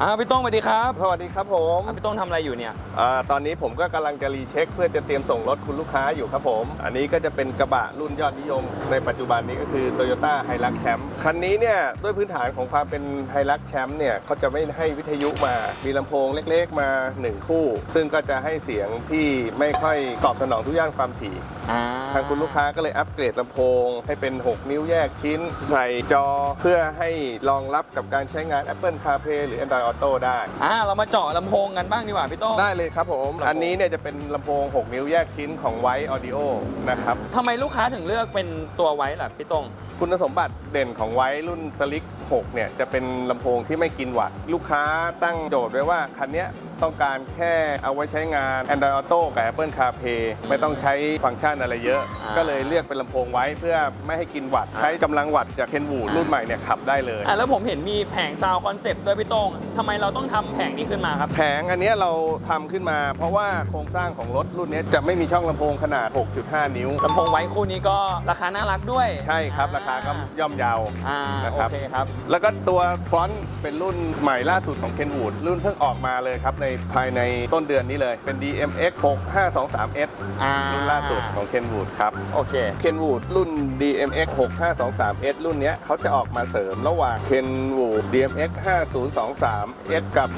อ่าพี่โต้งสวัสดีครับสวัสดีครับผมอ่าพี่โต้งทำอะไรอยู่เนี่ยอาตอนนี้ผมก็กำลังจะรีเช็ค เพื่อจะเตรียมส่งรถคุณลูกค้าอยู่ครับผม อันนี้ก็จะเป็นกระบะรุ่นยอดนิยม ในปัจจุบันนี้ก็คือ Toyota h i l u x Champ คันนี้เนี่ยด้วยพื้นฐานของความเป็น h i l u x Champ เนี่ยเขาจะไม่ให้วิทยุมา มีลำโพงเล็กๆ มา 1 คู่ ซึ่งก็จะให้เสียงที่ไม่ค่อยตอบสนองทุกย่านความถี่ อ่าทางคุณลูกค้าก็เลยอัปเกรดลำโพง ให้เป็น 6 นิ้วแยกชิ้น ใส่จอเพื่อให้รองรับกับการใช้งาน Apple CarPlay หรือ Android Auto ได้ อ่าเรามาเจาะลำโพงกันบ้างดีกว่าพี่โต้งได้เลยครับผมครับผมอันนี้เนี่ยจะเป็นลำโพง 6 นิ้วแยกชิ้นของไว e Audio นะครับ ทำไมลูกค้าถึงเลือกเป็นตัวไว้ล่ะพี่โต้ง คุณสมบัติเด่นของไว e รุ่น Slick 6เนี่ยจะเป็นลำโพงที่ไม่กินวัตต์ลูกค้าตั้งโจทย์ไว้ว่าคันเนี้ย ต้องการแค่เอาไว้ใช้งาน Android Auto กับ Apple CarPlay ไม่ต้องใช้ฟังก์ชันอะไรเยอะ อ่า ก็เลยเลือกเป็นลำโพงไว้เพื่อไม่ให้กินวัตต์ใช้กำลังวัตต์จาก Kenwood รุ่นใหม่เนี่ยขับได้เลย อ่าแล้วผมเห็นมีแผงซาวคอนเซปต์ด้วยพี่โต้งทำไมเราต้องทำแผงนี้ขึ้นมาครับ แผงอันเนี้ยเราทำขึ้นมา เพราะว่าโครงสร้างของรถรุ่นเนี้ยจะไม่มีช่องลำโพงขนาด 6.5 นิ้ว ลำโพงไว้คู่นี้ก็ราคาน่ารักด้วยใช่ครับ ราคาก็ย่อมเยาว อ่านะโอครับ เคครับ แล้วก็ตัวฟอนต์เป็นรุ่นใหม่ล่าสุดของ Kenwood รุ่นเพิ่งออกมาเลยครับ ในภายในต้นเดือนนี้เลย เป็น DMX 6523S อ่า รุ่นล่าสุดของ Kenwood ครับ โอเค Kenwood รุ่น DMX 6523S รุ่นเนี้ยเขาจะออกมาเสริมระหว่าง Kenwood DMX 5023S กับ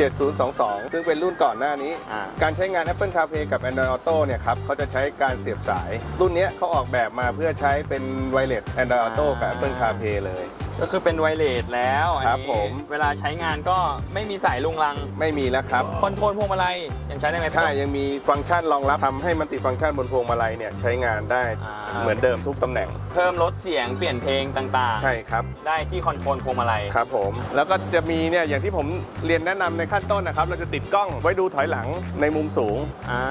7022 ซึ่งเป็นรุ่นก่อนหน้านี้ อ่า การใช้งาน Apple CarPlay กับ Android Auto เนี่ยครับเขาจะใช้การเสียบสาย รุ่นเนี้ยเขาออกแบบมาเพื่อใช้เป็นไวเลส Android Auto กับ Apple CarPlay เลย ก็คือเป็นไวเลสแล้วอันครับนี้ผม เวลาใช้งานก็ไม่มีสายลุงลังไม่มีแล้วครับ คอนโทรลพวงมาลัยยังใช้ได้ไหมพี่ใช่โต้งยังมีฟังก์ชันรองรับทำให้มันติฟังก์ชันบนพวงมาลัยเนี่ยใช้งานได้อ่าเหมือนเดิมทุกตำแหน่ง เพิ่มลดเสียงเปลี่ยนเพลงต่างๆ ใช่ครับ ได้ที่คอนโทรลพวงมาลัย ครับผม แล้วก็จะมีเนี่ยอย่างที่ผมเรียนแนะนำในขั้นต้นนะครับ เราจะติดกล้องไว้ดูถอยหลังในมุมสูง อ่า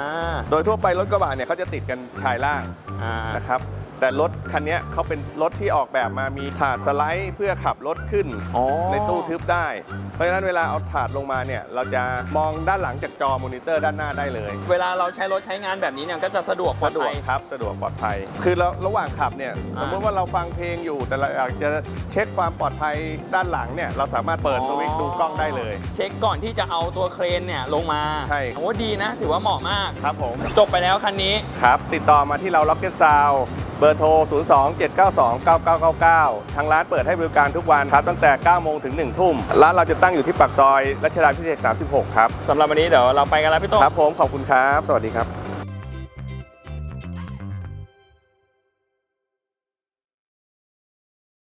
โดยทั่วไปรถกระบะเนี่ยเขาจะติดกันชายล่างอ่า นะครับ แต่รถคันเนี้ยเขาเป็นรถที่ออกแบบมามีถาดสไลด์เพื่อขับรถขึ้นอ๋อในตู้ทึบได้ เพราะฉะนั้นเวลาเอาถาดลงมาเนี่ยเราจะมองด้านหลังจากจอมอนิเตอร์ด้านหน้าได้เลย เวลาเราใช้รถใช้งานแบบนี้เนี่ยก็จะสะดวกปลอสะดดวภักยครับสะดวกปลอดภัย คือเราระหว่างขับเนี่ยอ่าสมมติว่าเราฟังเพลงอยู่ แต่เราอยากจะเช็คความปลอดภัยด้านหลังเนี่ยเราสามารถเปิดสวิตช์ดูกล้องได้เลย เช็คก่อนที่จะเอาตัวเครนเนี่ยลงมาใช่โอ้ดีนะ ถือว่าเหมาะมากครับผมจบไปแล้วคันนี้ครับติดต่อมาที่เรา Rocket Sound เบอร์โทร 0 2 7 9 2 9 9 9 9 ทางร้านเปิดให้บริการทุกวันครับ ตั้งแต่ 9 โมงถึง 1 ทุ่ม ร้านเราจะตั้งอยู่ที่ปากซอยรัชดาพิเศษก36 ครับ สำหรับวันนี้เดี๋ยวเราไปกันแล้วพี่โต้งครับผมขอบคุณครับ สวัสดีครับ